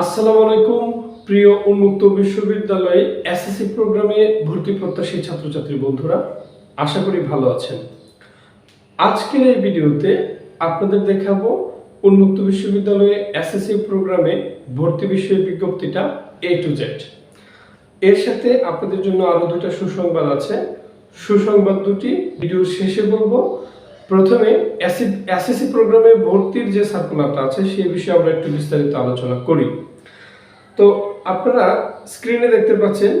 আসসালামু আলাইকুম, প্রিয় উন্মুক্ত বিশ্ববিদ্যালয়ে এসএসসি প্রোগ্রামে ভর্তি প্রত্যাশী ছাত্রছাত্রী বন্ধুরা, আশা করি ভালো আছেন। আজকের এই ভিডিওতে আপনাদের দেখাবো উন্মুক্ত বিশ্ববিদ্যালয়ে এসএসসি প্রোগ্রামে ভর্তি বিষয়ের বিজ্ঞপ্তিটা এ টু জেড এর সাথে আপনাদের জন্য আরও দুটো সুসংবাদ আছে। সুসংবাদ দুটি, ভিডিওর শেষে বলব প্রথমে এসএসসি প্রোগ্রামে ভর্তির যে সার্কুলারটা আছে, সেই বিষয়ে আমরা একটু বিস্তারিত আলোচনা করি। তো আপনারা স্ক্রিনে দেখতে পাচ্ছেন,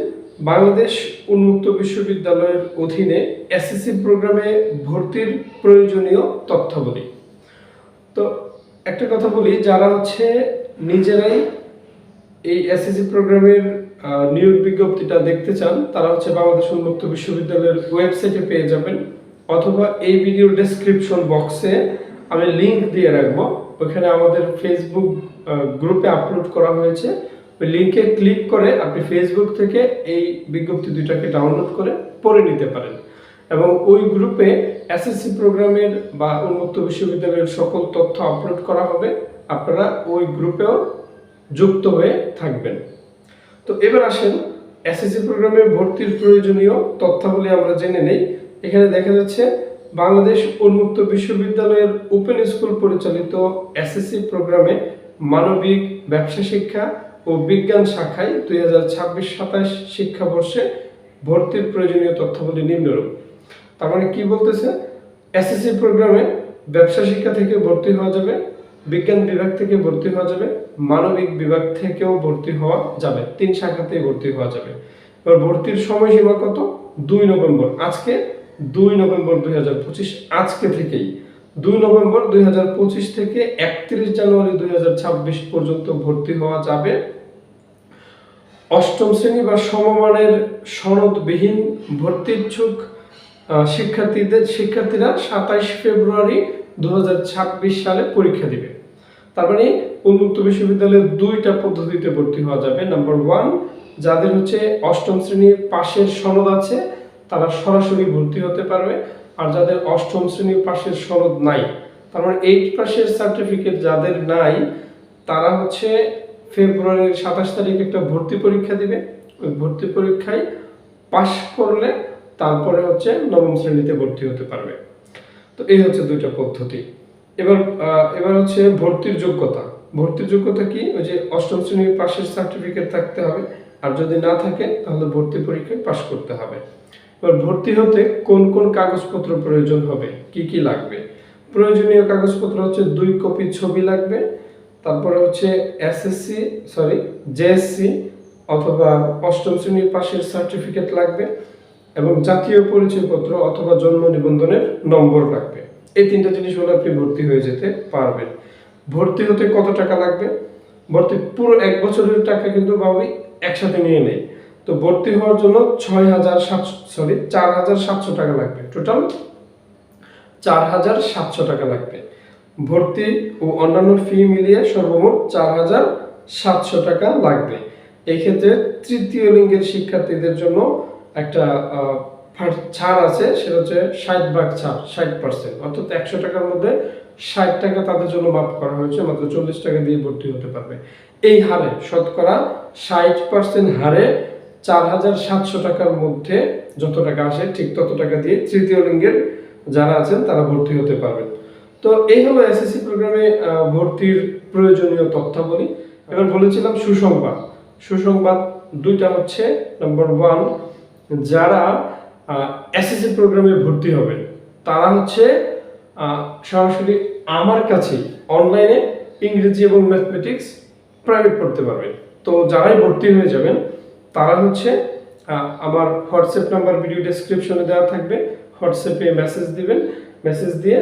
বাংলাদেশ উন্মুক্ত বিশ্ববিদ্যালয়ের অধীনে এসএসসি প্রোগ্রামে ভর্তির প্রয়োজনীয় তথ্যাবলী। তো একটা কথা বলি, যারা হচ্ছে নিজেরাই এই এসএসসি প্রোগ্রামের নিয়োগ বিজ্ঞপ্তিটা দেখতে চান, তারা হচ্ছে বাংলাদেশ উন্মুক্ত বিশ্ববিদ্যালয়ের ওয়েবসাইটে পেয়ে যাবেন। অথবা এই ভিডিও ডেসক্রিপশন বক্সে আমি লিংক দিয়ে রাখব। ওখানে আমাদের ফেসবুক গ্রুপে আপলোড করা হয়েছে। ওই লিঙ্কে ক্লিক করে আপনি ফেসবুক থেকে এই বিজ্ঞপ্তি দুইটাকে ডাউনলোড করে পড়ে নিতে পারেন। এবং ওই গ্রুপে এসএসসি প্রোগ্রামের বা উন্মুক্ত বিশ্ববিদ্যালয়ের সকল তথ্য আপলোড করা হবে। আপনারা ওই গ্রুপেও যুক্ত হয়ে থাকবেন। তো এবার আসেন এসএসসি প্রোগ্রামে ভর্তির প্রয়োজনীয় তথ্যাবলী আমরা জেনে নেই। এখানে দেখা যাচ্ছে বাংলাদেশ উন্মুক্ত বিশ্ববিদ্যালয়ের ওপেন স্কুল পরিচালিত এসএসসি প্রোগ্রামে মানবিক, ব্যবসা শিক্ষা ও বিজ্ঞান শাখায় দুই হাজার ছাব্বিশ সাতাশ শিক্ষাবর্ষে ভর্তির প্রয়োজনীয় তথ্যাবলী নিম্নরূপ। তার মানে কি বলতেছে? এসএসসি প্রোগ্রামে ব্যবসা শিক্ষা থেকে ভর্তি হওয়া যাবে, বিজ্ঞান বিভাগ থেকে ভর্তি হওয়া যাবে, মানবিক বিভাগ থেকেও ভর্তি হওয়া যাবে, তিন শাখাতেই ভর্তি হওয়া যাবে। এবার ভর্তির সময়সীমা কত? দুই নভেম্বর। আজকে দুই নভেম্বর দুই হাজার পঁচিশ, আজকে থেকেই দুই নভেম্বর দুই হাজার পঁচিশ থেকে একত্রিশ জানুয়ারি দুই হাজার ছাব্বিশ পর্যন্ত ভর্তি হওয়া যাবে। অষ্টম শ্রেণি বা সমমানের সনদবিহীন ভর্তি ইচ্ছুক শিক্ষার্থীদের শিক্ষার্থীরা সাতাইশ ফেব্রুয়ারি দুই হাজার ছাব্বিশ সালে পরীক্ষা দিবে। তার মানে উন্মুক্ত বিশ্ববিদ্যালয়ে দুইটা পদ্ধতিতে ভর্তি হওয়া যাবে। নাম্বার ওয়ান, যাদের হচ্ছে অষ্টম শ্রেণির পাশের সনদ আছে তারা সরাসরি ভর্তি হতে পারবে। আর যাদের অষ্টম শ্রেণির পাশের সনদ নাই, তার মানে এইট পাশের সার্টিফিকেট যাদের নাই, তারা হচ্ছে ফেব্রুয়ারির সাতাশ তারিখ একটা ভর্তি পরীক্ষা দিবে। ওই ভর্তি পরীক্ষায় পাশ করলে তারপরে হচ্ছে নবম শ্রেণীতে ভর্তি হতে পারবে। তো এই হচ্ছে দুইটা পদ্ধতি। এবার এবার হচ্ছে ভর্তির যোগ্যতা। ভর্তির যোগ্যতা কি? ওই যে অষ্টম শ্রেণির পাশের সার্টিফিকেট থাকতে হবে। আর যদি না থাকে, তাহলে ভর্তি পরীক্ষায় পাশ করতে হবে। এবার ভর্তি হতে কোন কোন কাগজপত্র প্রয়োজন হবে? কি কি লাগবে? প্রয়োজনীয় কাগজপত্র হচ্ছে দুই কপি ছবি লাগবে, তারপরে হচ্ছে এসএসসি সরি জেএসসি অথবা অষ্টম শ্রেণির পাশের সার্টিফিকেট লাগবে এবং জাতীয় পরিচয়পত্র অথবা জন্ম নিবন্ধনের নম্বর লাগবে। এই তিনটা জিনিস হলে আপনি ভর্তি হয়ে যেতে পারবেন। ভর্তি হতে কত টাকা লাগবে? ভর্তি পুরো এক বছরের টাকা কিন্তু বাবুই একসাথে নিয়ে নেই। তো ভর্তি হওয়ার জন্য ছয় হাজার সাতশো সরি চার হাজার সাতশো টাকা লাগবে। টোটাল চার হাজার সাতশো টাকা লাগবে। ভর্তি ও অন্যান্য ফি মিলিয়ে সর্বমোট চার হাজার সাতশো টাকা লাগবে। এই ক্ষেত্রে তৃতীয় লিঙ্গের শিক্ষার্থীদের জন্য একটা ছাড় আছে, সেটা হচ্ছে ষাট ভাগ ছাড়, ষাট পার্সেন্ট অর্থাৎ একশো টাকার মধ্যে ষাট টাকা তাদের জন্য মাফ করা হয়েছে, মাত্র চল্লিশ টাকা দিয়ে ভর্তি হতে পারবে। এই হারে শতকরা ষাট পার্সেন্ট হারে চার হাজার সাতশো টাকার মধ্যে যত টাকা আসে, ঠিক তত টাকা দিয়ে তৃতীয় লিঙ্গের যারা আছেন, তারা ভর্তি হতে পারবেন। তো এই হলো এসএসসি প্রোগ্রামে ভর্তির প্রয়োজনীয় তথ্যাবলী। এবার বলেছিলাম সুসংবাদ। সুসংবাদ দুইটা হচ্ছে নাম্বার ওয়ান যারা এসএসসি প্রোগ্রামে ভর্তি হবেন, তারা হচ্ছে সরাসরি আমার কাছে অনলাইনে ইংরেজি এবং ম্যাথমেটিক্স প্রাইভেট পড়তে পারবেন। তো যারাই ভর্তি হয়ে যাবেন তারা হচ্ছে আমার হোয়াটসঅ্যাপ নাম্বার ভিডিও ডেসক্রিপশনে দেওয়া থাকবে। হোয়াটসঅ্যাপে মেসেজ দিবেন। মেসেজ দিয়ে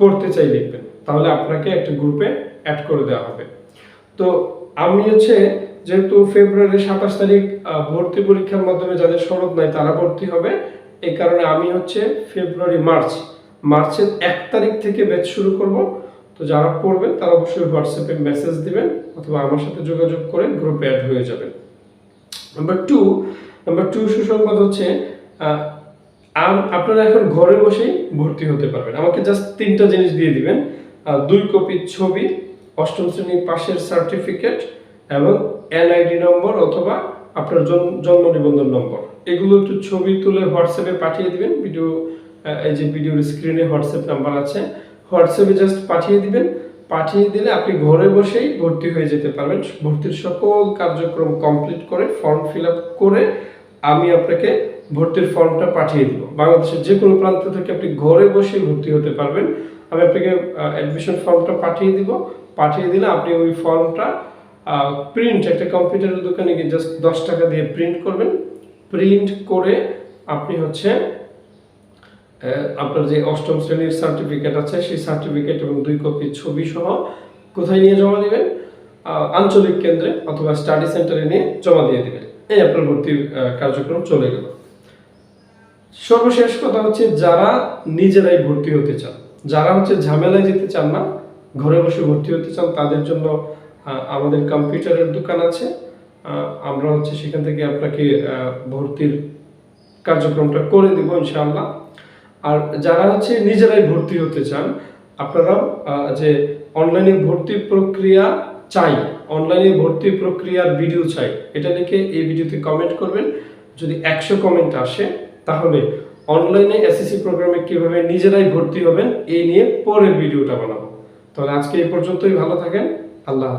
পড়তে চাই লিখবেন। তাহলে আপনাকে একটা গ্রুপে অ্যাড করে দেওয়া হবে। তো আমি হচ্ছে, যেহেতু ফেব্রুয়ারি সাতাশ তারিখ ভর্তি পরীক্ষার মাধ্যমে যাদের সনদ নাই তারা ভর্তি হবে। এই কারণে আমি হচ্ছে ফেব্রুয়ারি, মার্চ, মার্চের এক তারিখ থেকে ব্যাচ শুরু করব। তো যারা পড়বেন তারা অবশ্যই হোয়াটসঅ্যাপে মেসেজ দিবেন অথবা আমার সাথে যোগাযোগ করে গ্রুপে অ্যাড হয়ে যাবেন। নাম্বার টু নাম্বার টু সুসংবাদ হচ্ছে আপনারা এখন ঘরে বসেই ভর্তি হতে পারবেন। আমাকে জাস্ট তিনটা জিনিস দিয়ে দিবেন। দুই কপি ছবি, অষ্টম শ্রেণির পাশের সার্টিফিকেট এবং এনআইডি নম্বর অথবা আপনার জন- জন্ম নিবন্ধন নম্বর এগুলো একটু ছবি তুলে হোয়াটসঅ্যাপে পাঠিয়ে দিবেন। ভিডিও এই যে ভিডিওর স্ক্রিনে হোয়াটসঅ্যাপ নাম্বার আছে। হোয়াটসঅ্যাপে জাস্ট পাঠিয়ে দিবেন। পাঠিয়ে দিলে আপনি ঘরে বসেই ভর্তি হয়ে যেতে পারবেন। ভর্তির সকল কার্যক্রম কমপ্লিট করে ফর্ম ফিল করে আমি আপনাকে ভর্তির ফর্মটা পাঠিয়ে দিব। বাংলাদেশের যে কোনো প্রান্ত থেকে আপনি ঘরে বসে ভর্তি হতে পারবেন। আমি আপনাকে অ্যাডমিশন ফর্মটা পাঠিয়ে দিব। পাঠিয়ে দিলে আপনি ওই ফর্মটা প্রিন্ট একটা কম্পিউটারের দোকানে গিয়ে জাস্ট দশ টাকা দিয়ে প্রিন্ট করবেন। প্রিন্ট করে আপনি হচ্ছে আপনার যে অষ্টম শ্রেণির সার্টিফিকেট আছে, সেই সার্টিফিকেট এবং দুই কপি ছবি সহ কোথায় নিয়ে জমা দিবেন? আঞ্চলিক কেন্দ্রে অথবা স্টাডি সেন্টারে নিয়ে জমা দিয়ে দিবেন। এই আপনার ভর্তির কার্যক্রম চলে গেল। সর্বশেষ কথা হচ্ছে যারা নিজেরাই ভর্তি হতে চান, যারা হচ্ছে ঝামেলায় যেতে চান না, ঘরে বসে ভর্তি হতে চান, তাদের জন্য আমাদের কম্পিউটারের দোকান আছে। আমরা হচ্ছে সেখান থেকে আপনাকে ভর্তির কার্যক্রমটা করে দিব ইনশাআল্লাহ। আর যারা হচ্ছে নিজেরাই ভর্তি হতে চান আপনারা আহ, যে অনলাইনে ভর্তি প্রক্রিয়া চাই অনলাইনে ভর্তি প্রক্রিয়ার ভিডিও চাই এটা লিখে এই ভিডিওতে কমেন্ট করবেন যদি একশো কমেন্ট আসে তাহলে অনলাইনে এসএসসি প্রোগ্রামে কীভাবে নিজেরাই ভর্তি হবেন এই নিয়ে পরের ভিডিওটা বানাবো তাহলে আজকে এই পর্যন্তই ভালো থাকেন আল্লাহ।